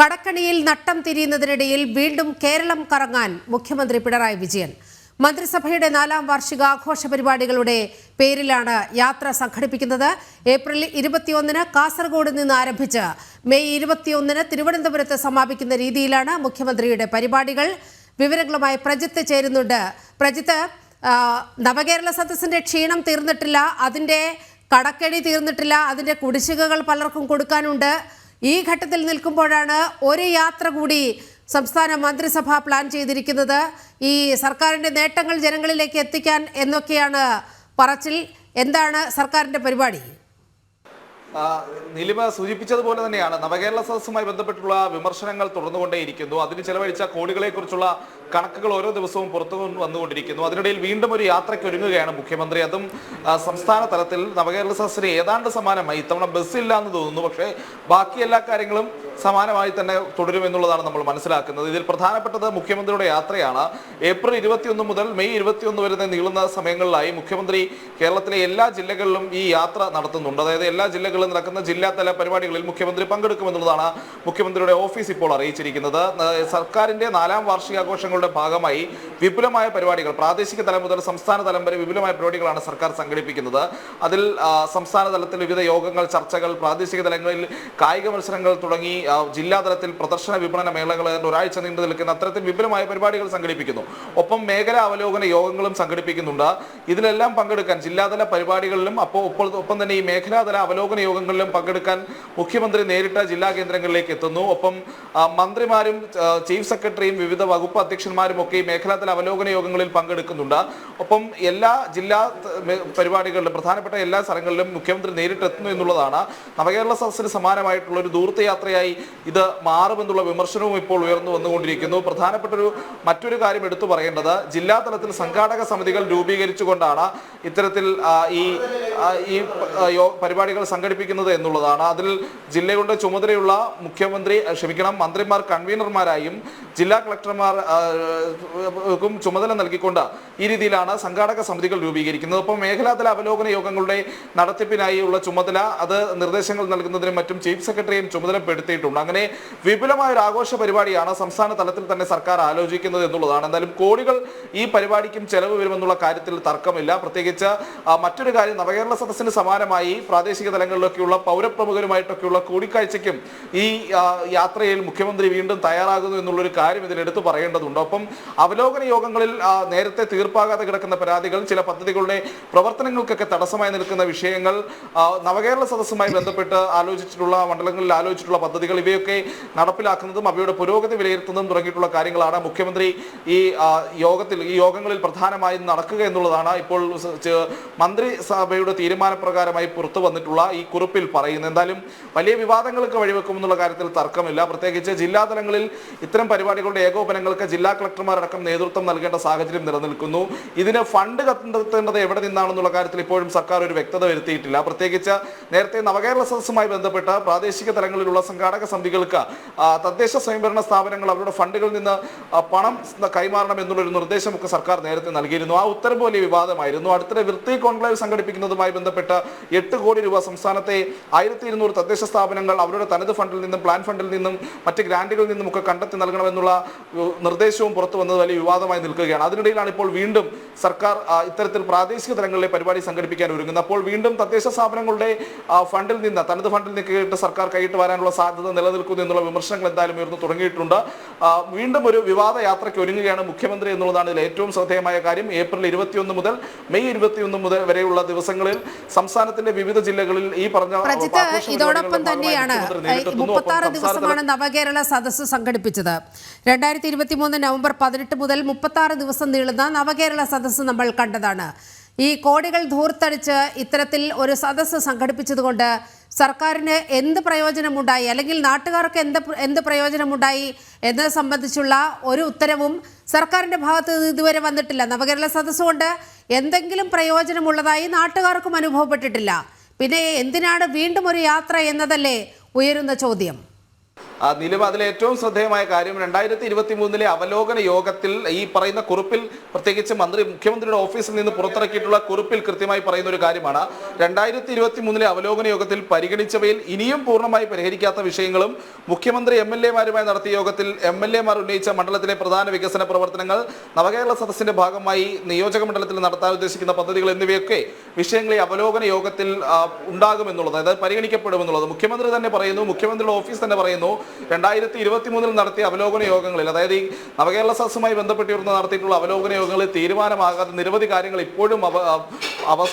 കടക്കണിയിൽ നട്ടം തിരിയുന്നതിനിടയിൽ വീണ്ടും കേരളം കറങ്ങാൻ മുഖ്യമന്ത്രി പിണറായി വിജയൻ. മന്ത്രിസഭയുടെ നാലാം വാർഷികാഘോഷ പരിപാടികളുടെ പേരിലാണ് യാത്ര സംഘടിപ്പിക്കുന്നത്. ഏപ്രിൽ ഇരുപത്തിയൊന്നിന് കാസർഗോഡ് നിന്ന് ആരംഭിച്ച് മെയ് ഇരുപത്തിയൊന്നിന് തിരുവനന്തപുരത്ത് സമാപിക്കുന്ന രീതിയിലാണ് മുഖ്യമന്ത്രിയുടെ പരിപാടികൾ. വിവരങ്ങളുമായി പ്രജിത്ത് ചേരുന്നുണ്ട്. പ്രജിത്ത് നവകേരള സദസ്സിന്റെ ക്ഷീണം തീർന്നിട്ടില്ല. അതിന്റെ കടക്കടി തീർന്നിട്ടില്ല. അതിന്റെ കുടിശ്ശികകൾ പലർക്കും കൊടുക്കാനുണ്ട്. ഈ ഘട്ടത്തിൽ നിൽക്കുമ്പോഴാണ് ഒരു യാത്ര കൂടി സംസ്ഥാന മന്ത്രിസഭ പ്ലാൻ ചെയ്തിരിക്കുന്നത്. ഈ സർക്കാരിന്റെ നേട്ടങ്ങൾ ജനങ്ങളിലേക്ക് എത്തിക്കാൻ എന്നൊക്കെയാണ് പറച്ചിൽ. എന്താണ് സർക്കാരിന്റെ പരിപാടി? നിലിമ സൂചിപ്പിച്ചതുപോലെ തന്നെയാണ്. നവകേരള സദസ്സുമായി ബന്ധപ്പെട്ടുള്ള വിമർശനങ്ങൾ തുടർന്നുകൊണ്ടേയിരിക്കുന്നു. അതിന് ചെലവഴിച്ച കോടികളെ കുറിച്ചുള്ള കണക്കുകൾ ഓരോ ദിവസവും പുറത്തു വന്നുകൊണ്ടിരിക്കുന്നു. അതിനിടയിൽ വീണ്ടും ഒരു യാത്രയ്ക്ക് ഒരുങ്ങുകയാണ് മുഖ്യമന്ത്രി. അതും സംസ്ഥാന തലത്തിൽ നവകേരള സദസ്സിന് ഏതാണ്ട് സമാനമായി. ഇത്തവണ ബസ്സില്ല എന്ന് തോന്നുന്നു. പക്ഷേ ബാക്കി എല്ലാ കാര്യങ്ങളും സമാനമായി തന്നെ തുടരുമെന്നുള്ളതാണ് നമ്മൾ മനസ്സിലാക്കുന്നത്. ഇതിൽ പ്രധാനപ്പെട്ടത് മുഖ്യമന്ത്രിയുടെ യാത്രയാണ്. ഏപ്രിൽ ഇരുപത്തിയൊന്ന് മുതൽ മെയ് ഇരുപത്തിയൊന്ന് വരെ നീളുന്ന സമയങ്ങളിലായി മുഖ്യമന്ത്രി കേരളത്തിലെ എല്ലാ ജില്ലകളിലും ഈ യാത്ര നടത്തുന്നുണ്ട്. അതായത് എല്ലാ ജില്ലകളിലും നടക്കുന്ന ജില്ലാതല പരിപാടികളിൽ മുഖ്യമന്ത്രി പങ്കെടുക്കുമെന്നുള്ളതാണ് മുഖ്യമന്ത്രിയുടെ ഓഫീസ് ഇപ്പോൾ അറിയിച്ചിരിക്കുന്നത്. സർക്കാരിന്റെ നാലാം വാർഷികാഘോഷങ്ങളുടെ ഭാഗമായി വിപുലമായ പരിപാടികൾ പ്രാദേശിക തലം മുതൽ സംസ്ഥാന തലം വരെ വിപുലമായ പരിപാടികളാണ് സർക്കാർ സംഘടിപ്പിക്കുന്നത്. അതിൽ സംസ്ഥാന തലത്തിൽ വിവിധ യോഗങ്ങൾ ചർച്ചകൾ പ്രാദേശിക തലങ്ങളിൽ കായിക മത്സരങ്ങൾ തുടങ്ങി ജില്ലാതലത്തിൽ ജില്ലാ തലത്തിൽ പ്രദർശന വിപണന മേളകൾ ഒരാഴ്ച നീണ്ടു നിൽക്കുന്ന അത്തരത്തിൽ വിപുലമായ പരിപാടികൾ സംഘടിപ്പിക്കുന്നു. ഒപ്പം മേഖലാ അവലോകന യോഗങ്ങളും സംഘടിപ്പിക്കുന്നുണ്ട്. ഇതിലെല്ലാം പങ്കെടുക്കാൻ ജില്ലാതല പരിപാടികളിലും അപ്പോൾ ഒപ്പം തന്നെ ഈ മേഖലാതല അവലോകന യോഗങ്ങളിലും പങ്കെടുക്കാൻ മുഖ്യമന്ത്രി നേരിട്ട് ജില്ലാ കേന്ദ്രങ്ങളിലേക്ക് എത്തുന്നു. ഒപ്പം മന്ത്രിമാരും ചീഫ് സെക്രട്ടറിയും വിവിധ വകുപ്പ് അധ്യക്ഷന്മാരും ഒക്കെ ഈ മേഖലാതല അവലോകന യോഗങ്ങളിൽ പങ്കെടുക്കുന്നുണ്ട്. ഒപ്പം എല്ലാ ജില്ലാ പരിപാടികളിലും പ്രധാനപ്പെട്ട എല്ലാ സ്ഥലങ്ങളിലും മുഖ്യമന്ത്രി നേരിട്ടെത്തുന്നു എന്നുള്ളതാണ്. നവകേരള സദസ്സിന് സമാനമായിട്ടുള്ള ഒരു ദൂരയാത്രയായി ഇത് മാറുമെന്നുള്ള വിമർശനവും ഇപ്പോൾ ഉയർന്നു വന്നുകൊണ്ടിരിക്കുന്നു. പ്രധാനപ്പെട്ട ഒരു മറ്റൊരു കാര്യം എടുത്തു പറയേണ്ടത് ജില്ലാ തലത്തിൽ സംഘാടക സമിതികൾ രൂപീകരിച്ചുകൊണ്ടാണ് ഇത്തരത്തിൽ ഈ ഈ പരിപാടികൾ സംഘടിപ്പിക്കുന്നത് എന്നുള്ളതാണ്. അതിൽ ജില്ലയുടെ ചുമതലയുള്ള മുഖ്യമന്ത്രി ക്ഷമിക്കണം മന്ത്രിമാർ കൺവീനർമാരായും ജില്ലാ കളക്ടർമാർ ചുമതല നൽകിക്കൊണ്ട് ഈ രീതിയിലാണ് സംഘാടക സമിതികൾ രൂപീകരിക്കുന്നത്. ഒപ്പം മേഖലാതല അവലോകന യോഗങ്ങളുടെ നടത്തിപ്പിനായി ഉള്ള ചുമതല അത് നിർദ്ദേശങ്ങൾ നൽകുന്നതിനും മറ്റും ചീഫ് സെക്രട്ടറിയും ചുമതലപ്പെടുത്തിയിട്ടുണ്ട്. അങ്ങനെ വിപുലമായ ഒരു ആഘോഷ പരിപാടിയാണ് സംസ്ഥാന തലത്തിൽ തന്നെ സർക്കാർ ആലോചിക്കുന്നത് എന്നുള്ളതാണ്. എന്തായാലും കോടികൾ ഈ പരിപാടിക്കും ചെലവ് വരുമെന്നുള്ള കാര്യത്തിൽ തർക്കമില്ല. പ്രത്യേകിച്ച് മറ്റൊരു കാര്യം നവകേരള സദസ്സിന് സമാനമായി പ്രാദേശിക തലങ്ങളിലൊക്കെയുള്ള പൗരപ്രമുഖരുമായിട്ടൊക്കെയുള്ള കൂടിക്കാഴ്ചയ്ക്കും ഈ യാത്രയിൽ മുഖ്യമന്ത്രി വീണ്ടും തയ്യാറാകുന്നു എന്നുള്ളൊരു കാര്യം ഇതിൽ എടുത്തു പറയേണ്ടതുണ്ട്. ഒപ്പം അവലോകന യോഗങ്ങളിൽ നേരത്തെ തീർപ്പാകാതെ കിടക്കുന്ന പരാതികൾ ചില പദ്ധതികളുടെ പ്രവർത്തനങ്ങൾക്കൊക്കെ തടസ്സമായി നിൽക്കുന്ന വിഷയങ്ങൾ നവകേരള സദസ്സുമായി ബന്ധപ്പെട്ട് ആലോചിച്ചിട്ടുള്ള മണ്ഡലങ്ങളിൽ ആലോചിച്ചിട്ടുള്ള പദ്ധതികൾ ഇവയൊക്കെ നടപ്പിലാക്കുന്നതും അവയുടെ പുരോഗതി വിലയിരുത്തുന്നതും തുടങ്ങിയിട്ടുള്ള കാര്യങ്ങളാണ് മുഖ്യമന്ത്രി ഈ യോഗത്തിൽ ഈ യോഗങ്ങളിൽ പ്രധാനമായും നടക്കുക എന്നുള്ളതാണ് ഇപ്പോൾ മന്ത്രിസഭയുടെ തീരുമാനപ്രകാരമായി പുറത്തു വന്നിട്ടുള്ള ഈ കുറിപ്പിൽ പറയുന്നത്. എന്തായാലും വലിയ വിവാദങ്ങൾക്ക് വഴിവെക്കുമെന്നുള്ള കാര്യത്തിൽ തർക്കമില്ല. പ്രത്യേകിച്ച് ജില്ലാതലങ്ങളിൽ ഇത്തരം പരിപാടികളുടെ ഏകോപനങ്ങൾക്ക് ജില്ലാ കളക്ടർമാരടക്കം നേതൃത്വം നൽകേണ്ട സാഹചര്യം നിലനിൽക്കുന്നു. ഇതിന് ഫണ്ട് കണ്ടെത്തേണ്ടത് എവിടെ നിന്നാണെന്നുള്ള കാര്യത്തിൽ ഇപ്പോഴും സർക്കാർ ഒരു വ്യക്തത വരുത്തിയിട്ടില്ല. പ്രത്യേകിച്ച് നേരത്തെ നവകേരള സദസ്സുമായി ബന്ധപ്പെട്ട പ്രാദേശിക തലങ്ങളിലുള്ള സംഘാടക സമിതികൾക്ക് തദ്ദേശ സ്വയംഭരണ സ്ഥാപനങ്ങൾ അവരുടെ ഫണ്ടുകളിൽ നിന്ന് പണം കൈമാറണം എന്നുള്ളൊരു നിർദ്ദേശമൊക്കെ സർക്കാർ നേരത്തെ നൽകിയിരുന്നു. ആ ഉത്തരവ് വലിയ വിവാദമായിരുന്നു. അടുത്തിടെ വൃത്തി കോൺക്ലേവ് സംഘടിപ്പിക്കുന്നതുമായി ബന്ധപ്പെട്ട് എട്ട് കോടി രൂപ സംസ്ഥാനത്തെ ആയിരത്തി ഇരുന്നൂറ് തദ്ദേശ സ്ഥാപനങ്ങൾ അവരുടെ തനത് ഫണ്ടിൽ നിന്നും പ്ലാൻ ഫണ്ടിൽ നിന്നും മറ്റ് നിന്നും ഒക്കെ കണ്ടെത്തി നൽകണമെന്നുള്ള ഉ, നിർദ്ദേശവും പുറത്തു വന്നത് വലിയ വിവാദമായി നിൽക്കുകയാണ്. അതിനിടയിലാണ് ഇപ്പോൾ വീണ്ടും സർക്കാർ ഇത്തരത്തിൽ പ്രാദേശിക തലങ്ങളിലെ പരിപാടി സംഘടിപ്പിക്കാൻ ഒരുങ്ങുന്നത്. അപ്പോൾ വീണ്ടും തദ്ദേശ സ്ഥാപനങ്ങളുടെ ഫണ്ടിൽ നിന്ന് തനത് ഫണ്ടിൽ നിന്ന് കേട്ട് സർക്കാർ കൈയിട്ട് വരാനുള്ള സാധ്യത നിലനിൽക്കുന്നു എന്നുള്ള വിമർശനങ്ങൾ എന്തായാലും ഉയർന്നു തുടങ്ങിയിട്ടുണ്ട്. വീണ്ടും ഒരു വിവാദ യാത്രയ്ക്ക് ഒരുങ്ങുകയാണ് മുഖ്യമന്ത്രി എന്നുള്ളതാണ് ഇതിൽ ഏറ്റവും ശ്രദ്ധേയമായ കാര്യം. ഏപ്രിൽ ഇരുപത്തിയൊന്ന് മുതൽ മെയ് ഇരുപത്തിയൊന്ന് മുതൽ വരെയുള്ള ദിവസങ്ങളിൽ സംസ്ഥാനത്തിന്റെ വിവിധ ജില്ലകളിൽ ഈ പറഞ്ഞ ഇതോടൊപ്പം തന്നെയാണ് മുപ്പത്തി ദിവസമാണ് നവകേരള സദസ്സ് സംഘടിപ്പിച്ചത്. രണ്ടായിരത്തി ഇരുപത്തി മൂന്ന് നവംബർ പതിനെട്ട് മുതൽ മുപ്പത്തി ദിവസം നീളുന്ന നവകേരള സദസ്സ് നമ്മൾ കണ്ടതാണ്. ഈ കോടികൾ ധൂർത്തടിച്ച് ഇത്തരത്തിൽ ഒരു സദസ്സ് സംഘടിപ്പിച്ചതുകൊണ്ട് സർക്കാരിന് എന്ത് പ്രയോജനമുണ്ടായി? അല്ലെങ്കിൽ നാട്ടുകാർക്ക് എന്ത് എന്ത് പ്രയോജനമുണ്ടായി? എന്നത് സംബന്ധിച്ചുള്ള ഒരു ഉത്തരവും സർക്കാരിന്റെ ഭാഗത്ത് നിന്ന് ഇതുവരെ വന്നിട്ടില്ല. നവകേരള സദസ്സ് കൊണ്ട് എന്തെങ്കിലും പ്രയോജനമുള്ളതായി നാട്ടുകാർക്കും അനുഭവപ്പെട്ടിട്ടില്ല. പിന്നെ എന്തിനാണ് വീണ്ടും ഒരു യാത്ര എന്നതല്ലേ ഉയരുന്ന ചോദ്യം. നിലവ് അതിലെ ഏറ്റവും ശ്രദ്ധേയമായ കാര്യം രണ്ടായിരത്തി ഇരുപത്തി മൂന്നിലെ അവലോകന യോഗത്തിൽ ഈ പറയുന്ന കുറിപ്പിൽ പ്രത്യേകിച്ച് മന്ത്രി മുഖ്യമന്ത്രിയുടെ ഓഫീസിൽ നിന്ന് പുറത്തിറക്കിയിട്ടുള്ള കുറിപ്പിൽ കൃത്യമായി പറയുന്ന ഒരു കാര്യമാണ്. രണ്ടായിരത്തി ഇരുപത്തി മൂന്നിലെ അവലോകന യോഗത്തിൽ പരിഗണിച്ചവയിൽ ഇനിയും പൂർണമായി പരിഹരിക്കാത്ത വിഷയങ്ങളും മുഖ്യമന്ത്രി എം എൽ എമാരുമായി നടത്തിയ യോഗത്തിൽ എം എൽ എമാർ ഉന്നയിച്ച മണ്ഡലത്തിലെ പ്രധാന വികസന പ്രവർത്തനങ്ങൾ നവകേരള സദസ്സിന്റെ ഭാഗമായി നിയോജക മണ്ഡലത്തിൽ നടത്താൻ ഉദ്ദേശിക്കുന്ന പദ്ധതികൾ എന്നിവയൊക്കെ വിഷയങ്ങളെ അവലോകന യോഗത്തിൽ ഉണ്ടാകുമെന്നുള്ളത് അതായത് പരിഗണിക്കപ്പെടുമെന്നുള്ളത് മുഖ്യമന്ത്രി തന്നെ പറയുന്നു മുഖ്യമന്ത്രിയുടെ ഓഫീസ് തന്നെ പറയുന്നു. രണ്ടായിരത്തി ഇരുപത്തി മൂന്നിൽ നടത്തിയ അവലോകന യോഗങ്ങളിൽ അതായത് ഈ നവകേരള സദസ്സുമായി ബന്ധപ്പെട്ടിരുന്ന നടത്തിയിട്ടുള്ള അവലോകന യോഗങ്ങളിൽ തീരുമാനമാകാത്ത നിരവധി കാര്യങ്ങൾ ഇപ്പോഴും അവ അവസ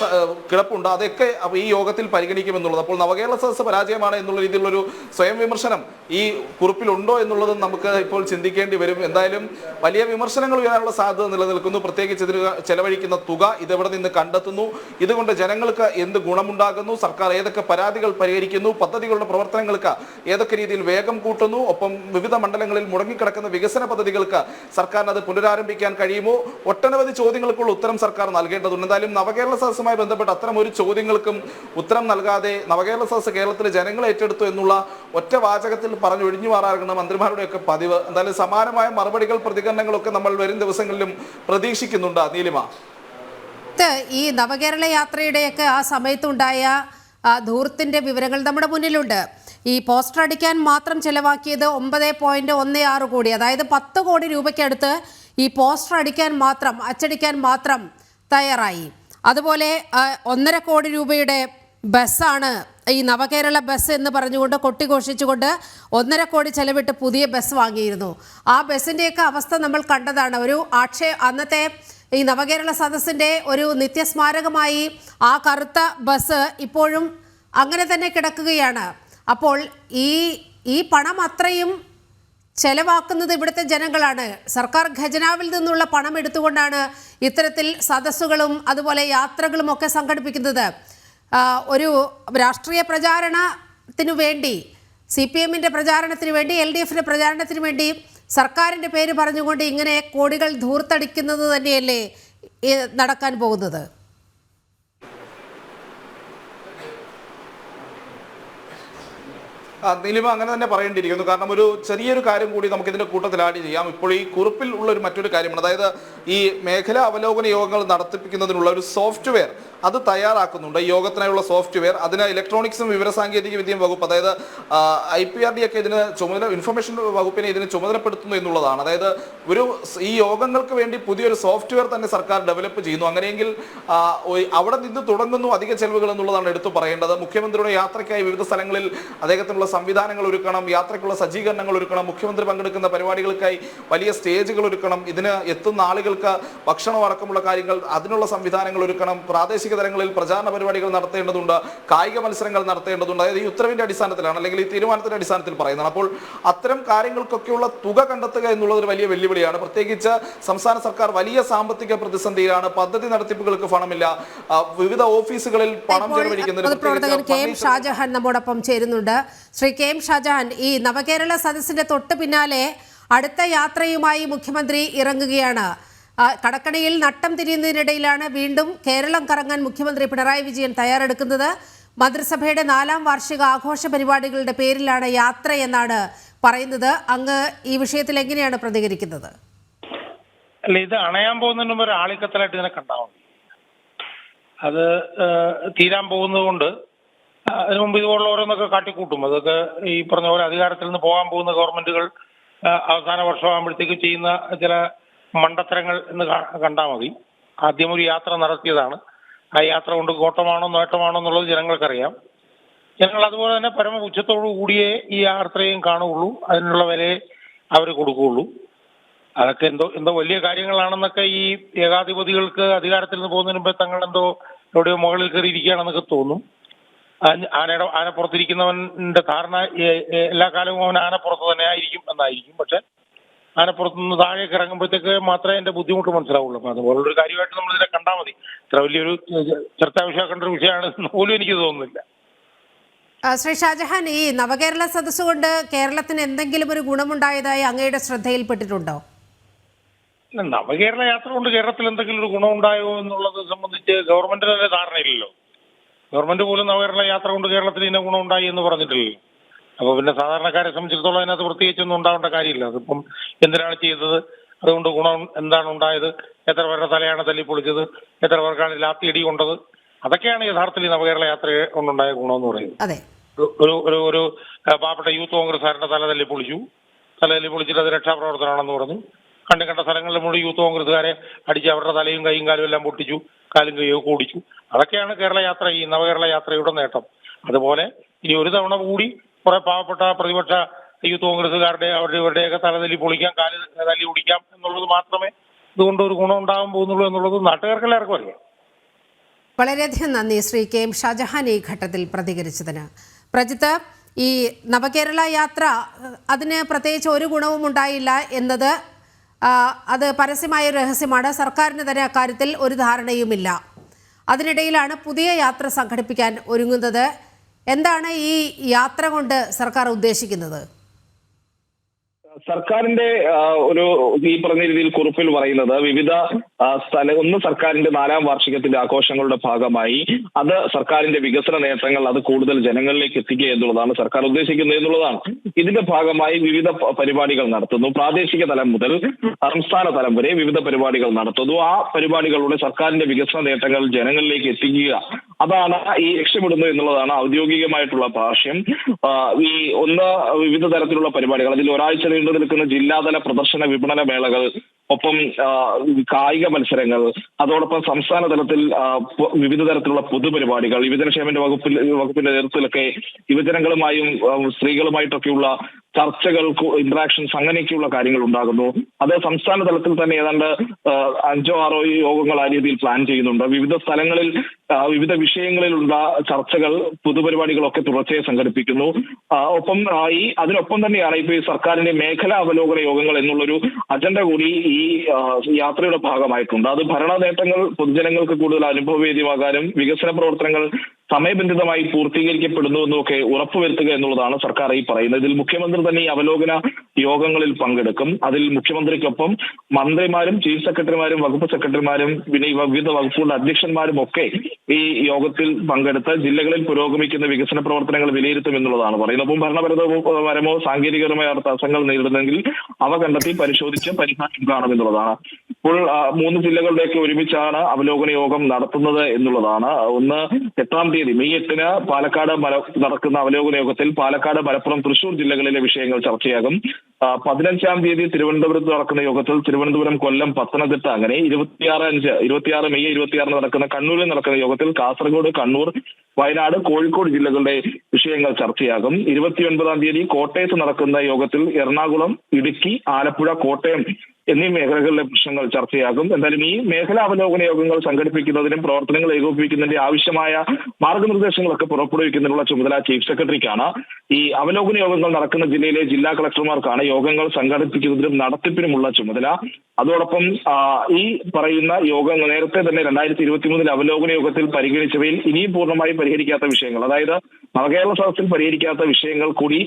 കിടപ്പുണ്ട്. അതൊക്കെ ഈ യോഗത്തിൽ പരിഗണിക്കുമെന്നുള്ളത്. അപ്പോൾ നവകേരള സദസ്സ് പരാജയമാണ് എന്നുള്ള രീതിയിലുള്ളൊരു സ്വയം വിമർശനം ഈ കുറിപ്പിലുണ്ടോ എന്നുള്ളത് നമുക്ക് ഇപ്പോൾ ചിന്തിക്കേണ്ടി വരും. എന്തായാലും വലിയ വിമർശനങ്ങൾ ഉയരാനുള്ള സാധ്യത നിലനിൽക്കുന്നു. പ്രത്യേകിച്ച് ഇതിന് ചെലവഴിക്കുന്ന തുക ഇതെവിടെ നിന്ന് കണ്ടെത്തുന്നു? ഇതുകൊണ്ട് ജനങ്ങൾക്ക് എന്ത് ഗുണമുണ്ടാകുന്നു? സർക്കാർ ഏതൊക്കെ പരാതികൾ പരിഹരിക്കുന്നു? പദ്ധതികളുടെ പ്രവർത്തനങ്ങൾക്ക് ഏതൊക്കെ രീതിയിൽ വേഗം കൂട്ടുന്നു. ഒപ്പം വിവിധ മണ്ഡലങ്ങളിൽ മുടങ്ങിക്കിടക്കുന്ന വികസന പദ്ധതികൾക്ക് സർക്കാരിന് അത് പുനരാരംഭിക്കാൻ കഴിയുമോ? ഒട്ടനവധി ചോദ്യങ്ങൾക്കുള്ള ഉത്തരം സർക്കാർ നൽകേണ്ടതുണ്ട്. എന്തായാലും നവകേരള സദസ്സുമായി ബന്ധപ്പെട്ട് അത്തരം ഒരു ചോദ്യങ്ങൾക്കും ഉത്തരം നൽകാതെ നവകേരള സദസ്സ് കേരളത്തിലെ ജനങ്ങൾ ഏറ്റെടുത്തു എന്നുള്ള ഒറ്റ വാചകത്തിൽ പറഞ്ഞു ഒഴിഞ്ഞു മാറാറുണ്ട് മന്ത്രിമാരുടെയൊക്കെ പതിവ്. എന്തായാലും സമാനമായ മറുപടികൾ പ്രതികരണങ്ങളൊക്കെ നമ്മൾ വരും ദിവസങ്ങളിലും പ്രതീക്ഷിക്കുന്നുണ്ട്. നീലിമ. ഈ നവകേരള യാത്രയുടെയൊക്കെ ആ സമയത്തുണ്ടായ ധൂർത്തിന്റെ വിവരങ്ങൾ നമ്മുടെ മുന്നിലുണ്ട്. ഈ പോസ്റ്റർ അടിക്കാൻ മാത്രം ചിലവാക്കിയത് ഒമ്പത് പോയിന്റ് ഒന്ന് ആറ് കോടി. അതായത് പത്ത് കോടി രൂപയ്ക്കടുത്ത് ഈ പോസ്റ്റർ അടിക്കാൻ മാത്രം അച്ചടിക്കാൻ മാത്രം തയ്യാറായി. അതുപോലെ ഒന്നര കോടി രൂപയുടെ ബസ്സാണ് ഈ നവകേരള ബസ് എന്ന് പറഞ്ഞുകൊണ്ട് കൊട്ടിഘോഷിച്ചുകൊണ്ട് ഒന്നര കോടി ചെലവിട്ട് പുതിയ ബസ് വാങ്ങിയിരുന്നു. ആ ബസ്സിന്റെയൊക്കെ അവസ്ഥ നമ്മൾ കണ്ടതാണ്. ഒരു ആക്ഷേ അന്നത്തെ ഈ നവകേരള സദസ്സിന്റെ ഒരു നിത്യസ്മാരകമായി ആ കറുത്ത ബസ് ഇപ്പോഴും അങ്ങനെ തന്നെ കിടക്കുകയാണ്. അപ്പോൾ ഈ ഈ പണം അത്രയും ചെലവാക്കുന്നത് ഇവിടുത്തെ ജനങ്ങളാണ്. സർക്കാർ ഖജനാവിൽ നിന്നുള്ള പണം എടുത്തുകൊണ്ടാണ് ഇത്തരത്തിൽ സദസ്സുകളും അതുപോലെ യാത്രകളും ഒക്കെ സംഘടിപ്പിക്കുന്നത്. ഒരു രാഷ്ട്രീയ പ്രചാരണത്തിനു വേണ്ടി സി പി എമ്മിന്റെ പ്രചാരണത്തിന് വേണ്ടി എൽ ഡി എഫിന്റെ പ്രചാരണത്തിന് വേണ്ടി സർക്കാരിന്റെ പേര് പറഞ്ഞുകൊണ്ട് ഇങ്ങനെ കോടികൾ ധൂർത്തടിക്കുന്നത് തന്നെയല്ലേ നടക്കാൻ പോകുന്നത്? നീലിമ അങ്ങനെ തന്നെ പറയേണ്ടിയിരിക്കുന്നു. കാരണം ഒരു ചെറിയൊരു കാര്യം കൂടി നമുക്ക് ഇതിന്റെ കൂട്ടത്തിൽ ആഡ് ചെയ്യാം. ഇപ്പോൾ ഈ കുറിപ്പിൽ ഉള്ള ഒരു മറ്റൊരു കാര്യമാണ്. അതായത് ഈ മേഖലാ അവലോകന യോഗങ്ങൾ നടത്തിപ്പിക്കുന്നതിനുള്ള ഒരു സോഫ്റ്റ്വെയർ അത് തയ്യാറാക്കുന്നുണ്ട്. യോഗത്തിനായുള്ള സോഫ്റ്റ്വെയർ അതിന് ഇലക്ട്രോണിക്സും വിവരസാങ്കേതിക വിദ്യയും വകുപ്പ് അതായത് ഐ പി ആർ ഡി ഒക്കെ ഇതിന് ചുമതല ഇൻഫർമേഷൻ വകുപ്പിനെ ഇതിന് ചുമതലപ്പെടുത്തുന്നു എന്നുള്ളതാണ്. അതായത് ഒരു ഈ യോഗങ്ങൾക്ക് വേണ്ടി പുതിയൊരു സോഫ്റ്റ്വെയർ തന്നെ സർക്കാർ ഡെവലപ്പ് ചെയ്യുന്നു. അങ്ങനെയെങ്കിൽ അവിടെ നിന്ന് തുടങ്ങുന്നു അധിക ചെലവുകൾ എന്നുള്ളതാണ് എടുത്തു പറയേണ്ടത്. മുഖ്യമന്ത്രിയുടെ യാത്രയ്ക്കായി വിവിധ സ്ഥലങ്ങളിൽ അദ്ദേഹത്തിനുള്ള സംവിധാനങ്ങൾ ഒരുക്കണം യാത്രയ്ക്കുള്ള സജ്ജീകരണങ്ങൾ ഒരുക്കണം മുഖ്യമന്ത്രി പങ്കെടുക്കുന്ന പരിപാടികൾക്കായി വലിയ സ്റ്റേജുകൾ ഒരുക്കണം ഇതിന് എത്തുന്ന ആളുകൾക്ക് ഭക്ഷണം അടക്കമുള്ള കാര്യങ്ങൾ അതിനുള്ള സംവിധാനങ്ങൾ ഒരുക്കണം പ്രാദേശിക തലങ്ങളിൽ പ്രചാരണ പരിപാടികൾ നടത്തേണ്ടതുണ്ട് കായിക മത്സരങ്ങൾ നടത്തേണ്ടതുണ്ട്. അതായത് ഈ ഉത്തരവിന്റെ അടിസ്ഥാനത്തിലാണ് അല്ലെങ്കിൽ ഈ തീരുമാനത്തിന്റെ അടിസ്ഥാനത്തിൽ പറയുന്നത് അപ്പോൾ അത്തരം കാര്യങ്ങൾക്കൊക്കെയുള്ള തുക കണ്ടെത്തുക എന്നുള്ളത് ഒരു വലിയ വെല്ലുവിളിയാണ്. പ്രത്യേകിച്ച് സംസ്ഥാന സർക്കാർ വലിയ സാമ്പത്തിക പ്രതിസന്ധിയിലാണ് പദ്ധതി നടത്തിപ്പുകൾക്ക് പണമില്ല. വിവിധ ഓഫീസുകളിൽ പണം കെ എം ഷാജഹാൻ നമ്മോടൊപ്പം ചേരുന്നുണ്ട്. ശ്രീ കെ എം ഷാജഹാൻ ഈ നവകേരള സദസ്സിന്റെ തൊട്ട് പിന്നാലെ അടുത്ത യാത്രയുമായി മുഖ്യമന്ത്രി ഇറങ്ങുകയാണ്. കടക്കണിയിൽ നട്ടം തിരിയുന്നതിനിടയിലാണ് വീണ്ടും കേരളം കറങ്ങാൻ മുഖ്യമന്ത്രി പിണറായി വിജയൻ തയ്യാറെടുക്കുന്നത്. മന്ത്രിസഭയുടെ നാലാം വാർഷിക ആഘോഷ പരിപാടികളുടെ പേരിലാണ് യാത്ര എന്നാണ് പറയുന്നത്. അങ്ങ് ഈ വിഷയത്തിൽ എങ്ങനെയാണ് പ്രതികരിക്കുന്നത്? അല്ല ഇത് അണയാൻ പോകുന്നതിന് മുമ്പ് ഒരാളിക്കത്തലായിട്ട് ഇതിനെ കണ്ടാവും അത് തീരാൻ പോകുന്നത് കൊണ്ട് അതിനു മുമ്പ് ഇതുപോലുള്ള ഓരോന്നൊക്കെ കാട്ടിക്കൂട്ടും. അതൊക്കെ ഈ പറഞ്ഞ പോലെ അധികാരത്തിൽ നിന്ന് പോകാൻ പോകുന്ന ഗവൺമെന്റുകൾ അവസാന വർഷമാകുമ്പോഴത്തേക്ക് ചെയ്യുന്ന ചില മണ്ടത്തരങ്ങൾ എന്ന് കണ്ടാൽ മതി. ആദ്യം ഒരു യാത്ര നടത്തിയതാണ്. ആ യാത്ര കൊണ്ട് കോട്ടമാണോ നേട്ടമാണോ എന്നുള്ളത് ജനങ്ങൾക്കറിയാം. ജനങ്ങൾ അതുപോലെ തന്നെ പരമ ഉച്ചത്തോടു കൂടിയേ ഈ യാത്രയും കാണുകയുള്ളൂ. അതിനുള്ള വിലയെ അവർ കൊടുക്കുകയുള്ളൂ. അതൊക്കെ എന്തോ എന്തോ വലിയ കാര്യങ്ങളാണെന്നൊക്കെ ഈ ഏകാധിപതികൾക്ക് അധികാരത്തിൽ നിന്ന് പോകുന്നതിന് മുമ്പേ തങ്ങൾ എന്തോ എവിടെയോ മുകളിൽ കയറി ഇരിക്കുകയാണെന്നൊക്കെ തോന്നും. ആന- ആനയുടെ ആനപ്പുറത്തിരിക്കുന്നവന്റെ ധാരണ എല്ലാ കാലവും അവൻ ആനപ്പുറത്ത് തന്നെ ആയിരിക്കും എന്നായിരിക്കും. പക്ഷെ ആനപ്പുറത്ത് നിന്ന് താഴേക്ക് ഇറങ്ങുമ്പോഴത്തേക്ക് മാത്രമേ എന്റെ ബുദ്ധിമുട്ട് മനസ്സിലാവുള്ളൂ. അപ്പൊ അതുപോലുള്ളൊരു കാര്യമായിട്ട് നമ്മൾ ഇതിനെ കണ്ടാൽ മതി. ഇത്ര വലിയൊരു ചർച്ചാ വിഷയമാക്കേണ്ട ഒരു വിഷയമാണ് എന്ന് പോലും എനിക്ക് തോന്നുന്നില്ല. ശ്രീ ഷാജഹാൻ ഈ നവകേരള സദസ് കൊണ്ട് കേരളത്തിന് എന്തെങ്കിലും ഒരു ഗുണമുണ്ടായതായി അങ്ങയുടെ ശ്രദ്ധയിൽപ്പെട്ടിട്ടുണ്ടോ? നവകേരള യാത്ര കൊണ്ട് കേരളത്തിൽ എന്തെങ്കിലും ഒരു ഗുണമുണ്ടായോ എന്നുള്ളത് സംബന്ധിച്ച് ഗവൺമെന്റിന് തന്നെ ധാരണയില്ലല്ലോ. ഗവൺമെന്റ് പോലും നവകേരള യാത്ര കൊണ്ട് കേരളത്തിൽ ഇന്ന ഗുണമുണ്ടായി എന്ന് പറഞ്ഞിട്ടില്ലല്ലോ. അപ്പൊ പിന്നെ സാധാരണക്കാരെ സംബന്ധിച്ചിടത്തോളം അതിനകത്ത് പ്രത്യേകിച്ചൊന്നും ഉണ്ടാവേണ്ട കാര്യമില്ല. അതിപ്പം എന്തിനാണ് ചെയ്തത്? അതുകൊണ്ട് ഗുണം എന്താണ് ഉണ്ടായത്? എത്ര പേരുടെ തലയാണ് തല്ലിപ്പൊളിച്ചത്? എത്ര പേർക്കാണ് ലാത്തി ഇടി കൊണ്ടത്? അതൊക്കെയാണ് യഥാർത്ഥത്തിൽ നവകേരള യാത്ര കൊണ്ടുണ്ടായ എന്ന് പറയുന്നത്. ഒരു ഒരു ഒരു പാവപ്പെട്ട യൂത്ത് കോൺഗ്രസ്സുകാരന്റെ തല തല്ലി പൊളിച്ചു തല തല്ലി പൊളിച്ചിട്ട് അത് രക്ഷാപ്രവർത്തനമാണെന്ന് പറഞ്ഞു. കണ്ട് കണ്ട സ്ഥലങ്ങളിൽ മുഴുവൻ യൂത്ത് കോൺഗ്രസ്സുകാരെ അടിച്ച് അവരുടെ തലയും കൈയും കാലും എല്ലാം പൊട്ടിച്ചു. കാലും കൈയും കൂടിച്ചു ഓടിച്ചു. അതൊക്കെയാണ് കേരള യാത്ര ഈ നവകേരള യാത്രയുടെ നേട്ടം. അതുപോലെ ഇനി ഒരു തവണ കൂടി കുറെ പാവപ്പെട്ട പ്രതിപക്ഷ യൂത്ത് കോൺഗ്രസ്സുകാരുടെ അവരുടെ ഇവരുടെയൊക്കെ തലതല്ലി പൊളിക്കാം കാൽ തല്ലി ഓടിക്കാം എന്നുള്ളത് മാത്രമേ ഇതുകൊണ്ട് ഒരു ഗുണം ഉണ്ടാകാൻ പോകുന്നുള്ളൂ എന്നുള്ളത് നാട്ടുകാർക്ക് എല്ലാവർക്കും അറിയാം. വളരെയധികം നന്ദി ശ്രീ കെ എം ഷാജഹാൻ ഈ ഘട്ടത്തിൽ പ്രതികരിച്ചതിന്. പ്രജിത്ത് ഈ നവകേരള യാത്ര അതിന് പ്രത്യേകിച്ച് ഒരു ഗുണവും ഉണ്ടായില്ല എന്നത് അത് പരസ്യമായ രഹസ്യമാണ്. സർക്കാരിന് തന്നെ അക്കാര്യത്തിൽ ഒരു ധാരണയുമില്ല. അതിനിടയിലാണ് പുതിയ യാത്ര സംഘടിപ്പിക്കാൻ ഒരുങ്ങുന്നത്. എന്താണ് ഈ യാത്ര കൊണ്ട് സർക്കാർ ഉദ്ദേശിക്കുന്നത്? സർക്കാരിന്റെ ഒരു ഈ പറഞ്ഞ രീതിയിൽ കുറിപ്പിൽ പറയുന്നത് വിവിധ സ്ഥല ഒന്ന് സർക്കാരിന്റെ നാലാം വാർഷികത്തിന്റെ ആഘോഷങ്ങളുടെ ഭാഗമായി അത് സർക്കാരിന്റെ വികസന നേട്ടങ്ങൾ അത് കൂടുതൽ ജനങ്ങളിലേക്ക് എത്തിക്കുക എന്നുള്ളതാണ് സർക്കാർ ഉദ്ദേശിക്കുന്നത് എന്നുള്ളതാണ്. ഇതിന്റെ ഭാഗമായി വിവിധ പരിപാടികൾ നടത്തുന്നു. പ്രാദേശിക തലം മുതൽ സംസ്ഥാന തലം വരെ വിവിധ പരിപാടികൾ നടത്തുന്നു. ആ പരിപാടികളുടെ സർക്കാരിന്റെ വികസന നേട്ടങ്ങൾ ജനങ്ങളിലേക്ക് എത്തിക്കുക അതാണ് ഈ ലക്ഷ്യമിടുന്നത് എന്നുള്ളതാണ് ഔദ്യോഗികമായിട്ടുള്ള ഭാഷ്യം. ഈ ഒന്ന് വിവിധ തരത്തിലുള്ള പരിപാടികൾ. അതിൽ ഒരാഴ്ച നീണ്ടു നിൽക്കുന്ന ജില്ലാതല പ്രദർശന വിപണന മേളകൾ ഒപ്പം കായിക മത്സരങ്ങൾ അതോടൊപ്പം സംസ്ഥാന തലത്തിൽ വിവിധ തരത്തിലുള്ള പൊതുപരിപാടികൾ യുവജനക്ഷേമന്റെ വകുപ്പിൽ വകുപ്പിന്റെ നേതൃത്വത്തിലൊക്കെ യുവജനങ്ങളുമായും സ്ത്രീകളുമായിട്ടൊക്കെയുള്ള ചർച്ചകൾ ഇന്ററാക്ഷൻസ് അങ്ങനെയൊക്കെയുള്ള കാര്യങ്ങൾ ഉണ്ടാകുന്നു. അത് സംസ്ഥാന തലത്തിൽ തന്നെ ഏതാണ്ട് അഞ്ചോ ആറോ യോഗങ്ങൾ ആ രീതിയിൽ പ്ലാൻ ചെയ്യുന്നുണ്ട്. വിവിധ സ്ഥലങ്ങളിൽ വിവിധ വിഷയങ്ങളിലുള്ള ചർച്ചകൾ പൊതുപരിപാടികളൊക്കെ തുടർച്ചയായി സംഘടിപ്പിക്കുന്നു. ഒപ്പം ഈ അതിനൊപ്പം തന്നെയാണ് ഇപ്പൊ ഈ സർക്കാരിന്റെ മേഖലാ അവലോകന യോഗങ്ങൾ എന്നുള്ളൊരു അജണ്ട കൂടി ഈ യാത്രയുടെ ഭാഗമായിട്ടുണ്ട്. അത് ഭരണ നേട്ടങ്ങൾ പൊതുജനങ്ങൾക്ക് കൂടുതൽ അനുഭവവേദ്യമാകാനും വികസന പ്രവർത്തനങ്ങൾ സമയബന്ധിതമായി പൂർത്തീകരിക്കപ്പെടുന്നു എന്നൊക്കെ ഉറപ്പുവരുത്തുക എന്നുള്ളതാണ് സർക്കാർ ഈ പറയുന്നത്. ഇതിൽ മുഖ്യമന്ത്രി തന്നെ ഈ അവലോകന യോഗങ്ങളിൽ പങ്കെടുക്കും. അതിൽ മുഖ്യമന്ത്രിക്കൊപ്പം മന്ത്രിമാരും ചീഫ് സെക്രട്ടറിമാരും വകുപ്പ് സെക്രട്ടറിമാരും പിന്നെ വിവിധ വകുപ്പുകളുടെ അധ്യക്ഷന്മാരും ഒക്കെ ഈ യോഗത്തിൽ പങ്കെടുത്ത് ജില്ലകളിൽ പുരോഗമിക്കുന്ന വികസന പ്രവർത്തനങ്ങൾ വിലയിരുത്തും എന്നുള്ളതാണ് പറയുന്നത്. അപ്പം ഭരണപരമോ സാങ്കേതികപരമായ തടസ്സങ്ങൾ നേരിടുന്നെങ്കിൽ അവ കണ്ടെത്തി പരിശോധിച്ച് പരിഹാരം കാണുമെന്നുള്ളതാണ് ഇപ്പോൾ മൂന്ന് ജില്ലകളുടെയൊക്കെ ഒരുമിച്ചാണ് അവലോകന യോഗം നടത്തുന്നത് എന്നുള്ളതാണ്. ഒന്ന് എട്ടാം തീയതി മെയ് എട്ടിന് പാലക്കാട് നടക്കുന്ന അവലോകന യോഗത്തിൽ പാലക്കാട് മലപ്പുറം തൃശൂർ ജില്ലകളിലെ വിഷയങ്ങൾ ചർച്ചയാകും. പതിനഞ്ചാം തീയതി തിരുവനന്തപുരത്ത് നടക്കുന്ന യോഗത്തിൽ തിരുവനന്തപുരം കൊല്ലം പത്തനംതിട്ട അങ്ങനെ ഇരുപത്തിയാറ് അഞ്ച് ഇരുപത്തിയാറ് മെയ് ഇരുപത്തിയാറിന് നടക്കുന്ന കണ്ണൂരിൽ നടക്കുന്ന യോഗത്തിൽ കാസർഗോഡ് കണ്ണൂർ വയനാട് കോഴിക്കോട് ജില്ലകളുടെ വിഷയങ്ങൾ ചർച്ചയാകും. ഇരുപത്തിയൊൻപതാം തീയതി കോട്ടയത്ത് നടക്കുന്ന യോഗത്തിൽ എറണാകുളം ഇടുക്കി ആലപ്പുഴ കോട്ടയം എന്നീ മേഖലകളിലെ പ്രശ്നങ്ങൾ ചർച്ചയാകും. എന്തായാലും ഈ മേഖലാ അവലോകന യോഗങ്ങൾ സംഘടിപ്പിക്കുന്നതിനും പ്രവർത്തനങ്ങൾ ഏകോപിപ്പിക്കുന്നതിന്റെ ആവശ്യമായ മാർഗനിർദ്ദേശങ്ങളൊക്കെ പുറപ്പെടുവിക്കുന്നതിനുള്ള ചുമതല ചീഫ് സെക്രട്ടറിക്കാണ്. ഈ അവലോകന യോഗങ്ങൾ നടക്കുന്ന ജില്ലയിലെ ജില്ലാ കളക്ടർമാർക്കാണ് യോഗങ്ങൾ സംഘടിപ്പിക്കുന്നതിനും നടത്തിപ്പിനുമുള്ള ചുമതല. അതോടൊപ്പം ഈ പറയുന്ന യോഗങ്ങൾ നേരത്തെ തന്നെ രണ്ടായിരത്തി ഇരുപത്തി മൂന്നിൽ അവലോകന യോഗത്തിൽ പരിഗണിച്ചവയിൽ ഇനിയും പൂർണമായും പരിഹരിക്കാത്ത വിഷയങ്ങൾ. അതായത് നവകേരള സദസ്സിൽ പരിഹരിക്കാത്ത വിഷയങ്ങൾ കൂടി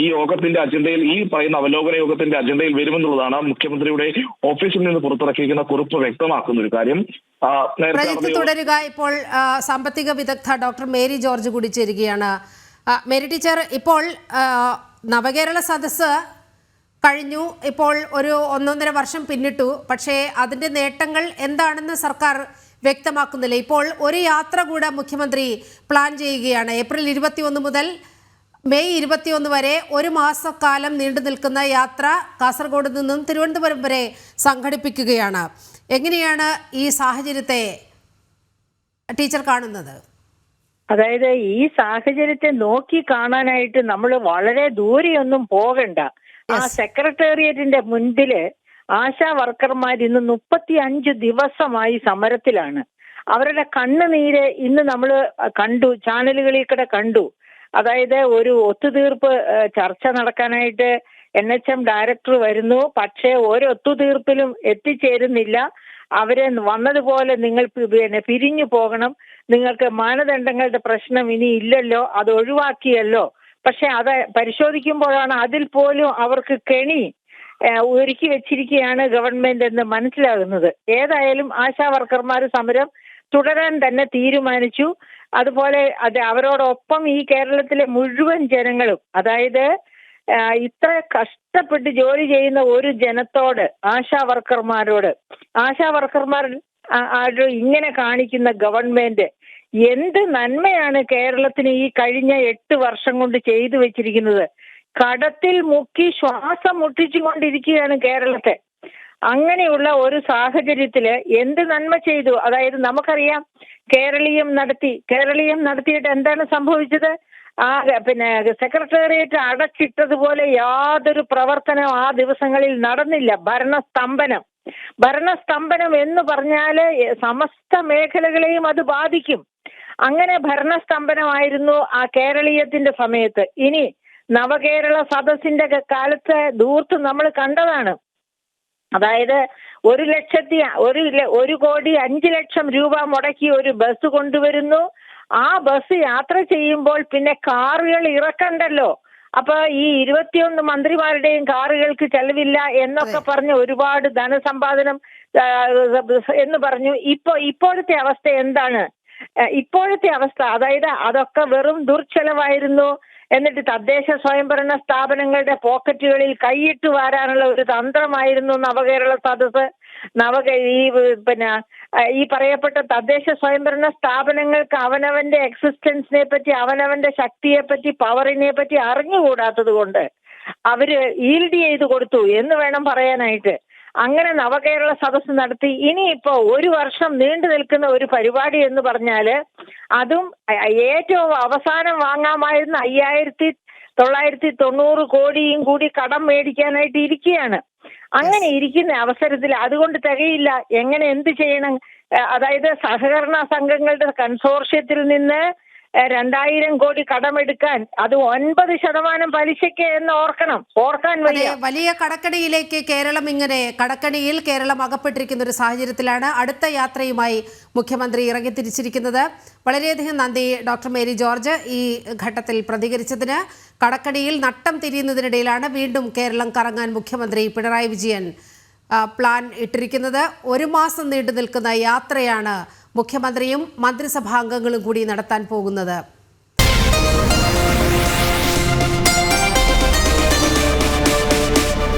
ഈ യോഗത്തിന്റെ അജണ്ടയിൽ ഈ പറയുന്ന അവലോകന യോഗത്തിന്റെ അജണ്ടയിൽ വരുമെന്നുള്ളതാണ് മുഖ്യമന്ത്രിയുടെ ഓഫീസിൽ നിന്ന് പുറത്തിറക്കിയിരിക്കുന്ന കുറിപ്പ് വ്യക്തമാക്കുന്ന ഒരു കാര്യം. പ്രജിത്ത് തുടരുക. ഇപ്പോൾ സാമ്പത്തിക വിദഗ്ധ ഡോക്ടർ മേരി ജോർജ് കൂടി ചേരുകയാണ്. മേരി ടീച്ചർ ഇപ്പോൾ നവകേരള സദസ്സ് കഴിഞ്ഞു. ഇപ്പോൾ ഒരു ഒന്നൊന്നര വർഷം പിന്നിട്ടു. പക്ഷേ അതിന്റെ നേട്ടങ്ങൾ എന്താണെന്ന് സർക്കാർ വ്യക്തമാക്കുന്നില്ല. ഇപ്പോൾ ഒരു യാത്ര കൂടെ മുഖ്യമന്ത്രി പ്ലാൻ ചെയ്യുകയാണ്. ഏപ്രിൽ ഇരുപത്തിയൊന്ന് മുതൽ മെയ് ഇരുപത്തിയൊന്ന് വരെ ഒരു മാസക്കാലം നീണ്ടു നിൽക്കുന്ന യാത്ര കാസർഗോഡ് നിന്നും തിരുവനന്തപുരം വരെ സംഘടിപ്പിക്കുകയാണ്. എങ്ങനെയാണ് ഈ സാഹചര്യത്തെ ടീച്ചർ കാണുന്നത്? അതായത് ഈ സാഹചര്യത്തെ നോക്കി കാണാനായിട്ട് നമ്മൾ വളരെ ദൂരെയൊന്നും പോകണ്ട. ആ സെക്രട്ടേറിയറ്റിന്റെ മുൻപിൽ ആശാ വർക്കർമാർ ഇന്ന് മുപ്പത്തി അഞ്ച് ദിവസമായി സമരത്തിലാണ്. അവരുടെ കണ്ണുനീര് ഇന്ന് നമ്മൾ കണ്ടു ചാനലുകളിൽ കൂടെ കണ്ടു. അതായത് ഒരു ഒത്തുതീർപ്പ് ചർച്ച നടക്കാനായിട്ട് എൻ എച്ച് എം ഡയറക്ടർ വരുന്നു. പക്ഷേ ഒരു ഒത്തുതീർപ്പിലും എത്തിച്ചേരുന്നില്ല. അവരെ വന്നതുപോലെ നിങ്ങൾ പിന്നെ പിരിഞ്ഞു പോകണം. നിങ്ങൾക്ക് മാനദണ്ഡങ്ങളുടെ പ്രശ്നം ഇനി ഇല്ലല്ലോ അത് ഒഴിവാക്കിയല്ലോ. പക്ഷെ അത് പരിശോധിക്കുമ്പോഴാണ് അതിൽ പോലും അവർക്ക് കെണി ഒരുക്കി വെച്ചിരിക്കുകയാണ് ഗവൺമെന്റ് എന്ന് മനസ്സിലാകുന്നത്. ഏതായാലും ആശാ വർക്കർമാർ സമരം തുടരാൻ തന്നെ തീരുമാനിച്ചു. അതുപോലെ അത് അവരോടൊപ്പം ഈ കേരളത്തിലെ മുഴുവൻ ജനങ്ങളും അതായത് ഇത്ര കഷ്ടപ്പെട്ട് ജോലി ചെയ്യുന്ന ഒരു ജനത്തോട് ആശാ വർക്കർമാരോട് ആശാ വർക്കർമാർ ഇങ്ങനെ കാണിക്കുന്ന ഗവൺമെന്റ് എന്ത് നന്മയാണ് കേരളത്തിന് ഈ കഴിഞ്ഞ എട്ട് വർഷം കൊണ്ട് ചെയ്തു വെച്ചിരിക്കുന്നത്? കടത്തിൽ മുക്കി ശ്വാസം മുട്ടിച്ചുകൊണ്ടിരിക്കുകയാണ് കേരളത്തെ. അങ്ങനെയുള്ള ഒരു സാഹചര്യത്തിൽ എന്ത് നന്മ ചെയ്തു? അതായത് നമുക്കറിയാം കേരളീയം നടത്തി. കേരളീയം നടത്തിയിട്ട് എന്താണ് സംഭവിച്ചത്? ആ പിന്നെ സെക്രട്ടേറിയറ്റ് അടച്ചിട്ടതുപോലെ യാതൊരു പ്രവർത്തനം ആ ദിവസങ്ങളിൽ നടന്നില്ല. ഭരണസ്തംഭനം. ഭരണസ്തംഭനം എന്ന് പറഞ്ഞാൽ സമസ്ത മേഖലകളെയും അത് ബാധിക്കും. അങ്ങനെ ഭരണസ്തംഭനമായിരുന്നു ആ കേരളീയത്തിന്റെ സമയത്ത്. ഇനി നവകേരള സദസ്സിന്റെ കാലത്ത് ദൂർത്ത് നമ്മൾ കണ്ടതാണ്. അതായത് ഒരു ലക്ഷത്തി ഒരു ഒരു കോടി അഞ്ച് ലക്ഷം രൂപ മുടക്കി ഒരു ബസ് കൊണ്ടുവരുന്നു. ആ ബസ് യാത്ര ചെയ്യുമ്പോൾ പിന്നെ കാറുകൾ ഇറക്കണ്ടല്ലോ. അപ്പൊ ഈ ഇരുപത്തിയൊന്ന് മന്ത്രിമാരുടെയും കാറുകൾക്ക് ചെലവില്ല എന്നൊക്കെ പറഞ്ഞ് ഒരുപാട് ധനസമ്പാദനം എന്ന് പറഞ്ഞു. ഇപ്പൊ ഇപ്പോഴത്തെ അവസ്ഥ എന്താണ്? ഇപ്പോഴത്തെ അവസ്ഥ അതായത് അതൊക്കെ വെറും ദുർച്ചെലവായിരുന്നു. എന്നിട്ട് തദ്ദേശ സ്വയംഭരണ സ്ഥാപനങ്ങളുടെ പോക്കറ്റുകളിൽ കൈയിട്ട് വാരാനുള്ള ഒരു തന്ത്രമായിരുന്നു നവകേരള സദസ് നവക ഈ പിന്നെ ഈ പറയപ്പെട്ട തദ്ദേശ സ്വയംഭരണ സ്ഥാപനങ്ങൾക്ക് അവനവന്റെ എക്സിസ്റ്റൻസിനെ പറ്റി അവനവന്റെ ശക്തിയെ പറ്റി പവറിനെ പറ്റി അറിഞ്ഞുകൂടാത്തത് കൊണ്ട് അവർ ഈൽഡ് ചെയ്ത് കൊടുത്തു എന്ന് വേണം പറയാനായിട്ട്. അങ്ങനെ നവകേരള സദസ് നടത്തി. ഇനിയിപ്പോ ഒരു വർഷം നീണ്ടു നിൽക്കുന്ന ഒരു പരിപാടി എന്ന് പറഞ്ഞാൽ അതും ഏറ്റവും അവസാനം വാങ്ങാമായിരുന്ന അയ്യായിരത്തി തൊള്ളായിരത്തി തൊണ്ണൂറ് കോടിയും കൂടി കടം മേടിക്കാനായിട്ട് ഇരിക്കുകയാണ്. അങ്ങനെ ഇരിക്കുന്ന അവസരത്തിൽ അതുകൊണ്ട് തികയില്ല. എങ്ങനെ എന്ത് ചെയ്യണം? അതായത് സഹകരണ സംഘങ്ങളുടെ കൺസോർഷ്യത്തിൽ നിന്ന് രണ്ടായിരം കോടി കടമെടുക്കാൻ അത് ഒൻപത് ശതമാനം പലിശയ്ക്ക് എന്ന് ഓർക്കണം. ഓർക്കാൻ വേണ്ടി വയ്യ. വലിയ കടക്കണിയിലേക്ക് കേരളം ഇങ്ങനെ കടക്കണിയിൽ കേരളം അകപ്പെട്ടിരിക്കുന്ന ഒരു സാഹചര്യത്തിലാണ് അടുത്ത യാത്രയുമായി മുഖ്യമന്ത്രി ഇറങ്ങി ഇറങ്ങിത്തിരിച്ചിരിക്കുന്നത്. വളരെയധികം നന്ദി ഡോക്ടർ മേരി ജോർജ് ഈ ഘട്ടത്തിൽ പ്രതികരിച്ചതിന്. കടക്കണിയിൽ നട്ടം തിരിയുന്നതിനിടയിലാണ് വീണ്ടും കേരളം കറങ്ങാൻ മുഖ്യമന്ത്രി പിണറായി വിജയൻ പ്ലാൻ ഇട്ടിരിക്കുന്നത്. ഒരു മാസം നീണ്ടു നിൽക്കുന്ന യാത്രയാണ് മുഖ്യമന്ത്രിയും മന്ത്രിസഭാംഗങ്ങളും കൂടി നടത്താൻ പോകുന്നത്.